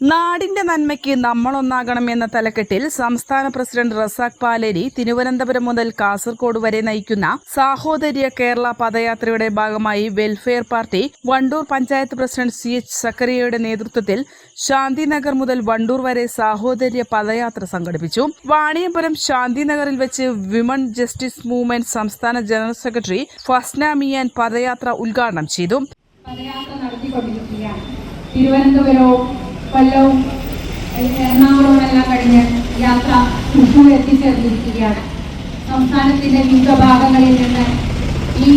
നാടിന്റെ നന്മയ്ക്ക് നമ്മളൊന്നാകണം എന്ന തലക്കെട്ടിൽ സംസ്ഥാന പ്രസിഡന്റ് റസാഖ് പാലേരി തിരുവനന്തപുരം മുതൽ കാസർഗോഡ് വരെ നയിക്കുന്ന സാഹോദര്യ കേരള പദയാത്രയുടെ ഭാഗമായി welfare party Vandoor panchayat president C H സക്കറിയയുടെ നേതൃത്വത്തിൽ ശാന്തിനഗർ മുതൽ വണ്ടൂർ വരെ സാഹോദര്യ പദയാത്ര സംഘടിപ്പിച്ചു. വാണിയപുരം ശാന്തിനഗറിൽ വെച്ച് വിമൺ ജസ്റ്റിസ് മൂവ്മെന്റ് സംസ്ഥാന ജനറൽ സെക്രട്ടറി ഫസ്ന മിയാൻ പദയാത്ര ഉദ്ഘാടനം ചെയ്തു. പദയാത്ര തിരുവനന്തപുരവും കൊല്ലവും എറണാകുളവും എല്ലാം കഴിഞ്ഞ് യാത്ര തൃശ്ശൂർ എത്തിച്ചേർന്നിരിക്കുകയാണ് സംസ്ഥാനത്തിന്റെ വിവിധ ഭാഗങ്ങളിൽ നിന്ന് ഈ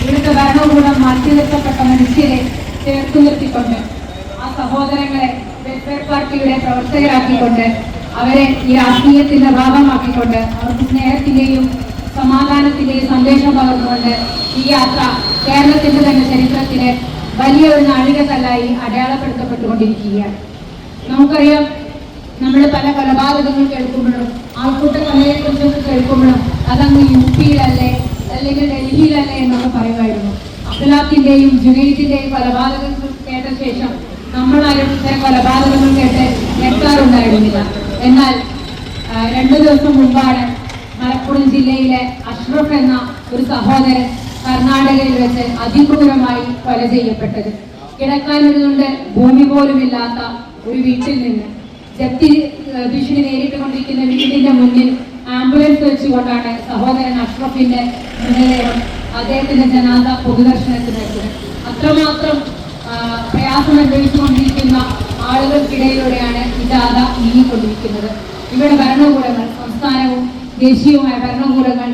ഇവിടുത്തെ ഭരണകൂടം മാറ്റി നിർത്തപ്പെട്ട മനുഷ്യരെ ചേർത്തു നിർത്തിക്കൊണ്ട് ആ സഹോദരങ്ങളെ വെൽഫെയർ പാർട്ടിയുടെ പ്രവർത്തകരാക്കിക്കൊണ്ട് അവരെ ഈ രാഷ്ട്രീയത്തിന്റെ ഭാഗമാക്കിക്കൊണ്ട് അവർക്ക് സ്നേഹത്തിന്റെയും സമാധാനത്തിന്റെയും സന്ദേശം പകർന്നുകൊണ്ട് ഈ യാത്ര കേരളത്തിന്റെ തന്നെ ചരിത്രത്തിന് വലിയ ഒരു നാഴികക്കല്ലായി അടയാളപ്പെടുത്തപ്പെട്ടുകൊണ്ടിരിക്കുകയാണ്. നമുക്കറിയാം നമ്മൾ പല കൊലപാതകങ്ങൾ കേൾക്കുമ്പോഴും ആൾക്കൂട്ട കലയെ കുറിച്ചൊക്കെ കേൾക്കുമ്പോഴും അതങ്ങ് യു പിയിലല്ലേ അല്ലെങ്കിൽ ഡൽഹിയിലല്ലേ എന്നൊക്കെ പറയുമായിരുന്നു. അബ്ദുലാത്തിന്റെയും ജുനൈദിന്റെയും കൊലപാതകങ്ങൾ കേട്ട ശേഷം നമ്മളാരും ഇത്തരം കൊലപാതകങ്ങൾ കേട്ട് ഞെട്ടാറുണ്ടായിരുന്നില്ല എന്നാൽ രണ്ടു ദിവസം മുമ്പാണ് മലപ്പുറം ജില്ലയിലെ അഷ്റഫ് എന്ന ഒരു സഹോദരൻ കർണാടകയിൽ വെച്ച് അതിക്രൂരമായി കൊല ചെയ്യപ്പെട്ടത്. കിടക്കാനൊരുകൊണ്ട് ഭൂമി പോലുമില്ലാത്ത ഒരു വീട്ടിൽ നിന്ന് ജപ്തി ഭീഷണി നേരിട്ടുകൊണ്ടിരിക്കുന്ന വീടിന്റെ മുന്നിൽ ആംബുലൻസ് വെച്ചുകൊണ്ടാണ് സഹോദരൻ അഷ്റഫിന്റെ മൃതദേഹം അദ്ദേഹത്തിന്റെ ജനാത പൊതുദർശനത്തിന് വെച്ചത് അത്രമാത്രം പ്രയാസം അനുഭവിച്ചുകൊണ്ടിരിക്കുന്ന ആളുകൾക്കിടയിലൂടെയാണ് ഈ ജാഥ നീങ്ങിക്കൊണ്ടിരിക്കുന്നത്. ഇവിടെ ഭരണകൂടങ്ങൾ സംസ്ഥാനവും ദേശീയവുമായ ഭരണകൂടങ്ങൾ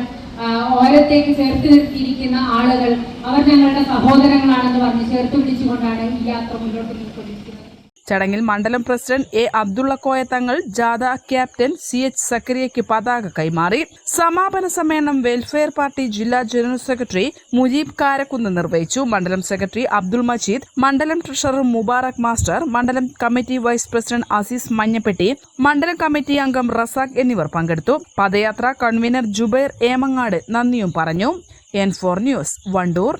ഓരത്തേക്ക് ചേർത്ത് നിർത്തിയിരിക്കുന്ന ആളുകൾ അവർ ഞങ്ങളുടെ സഹോദരങ്ങളാണെന്ന് പറഞ്ഞ് ചേർത്ത് പിടിച്ചുകൊണ്ടാണ് ഈ യാത്ര മുന്നോട്ട് നീങ്ങിക്കൊണ്ടിരിക്കുന്നത്. ചടങ്ങിൽ മണ്ഡലം പ്രസിഡന്റ് എ അബ്ദുള്ള കോയ തങ്ങൾ ജാഥ ക്യാപ്റ്റൻ സി എച്ച് സക്കരിയയ്ക്ക് പതാക കൈമാറി. സമാപന സമ്മേളനം വെൽഫെയർ പാർട്ടി ജില്ലാ ജനറൽ സെക്രട്ടറി മുജീബ് കാരക്കുന്ന് നിർവഹിച്ചു. മണ്ഡലം സെക്രട്ടറി അബ്ദുൾ മജീദ് മണ്ഡലം ട്രഷറർ മുബാറക് മാസ്റ്റർ മണ്ഡലം committee vice president Azeez Manjappetti മണ്ഡലം കമ്മിറ്റി അംഗം റസാഖ് എന്നിവർ പങ്കെടുത്തു. പദയാത്ര കൺവീനർ ജുബൈർ ഏമങ്ങാട് നന്ദിയും പറഞ്ഞു. N four news Vandoor.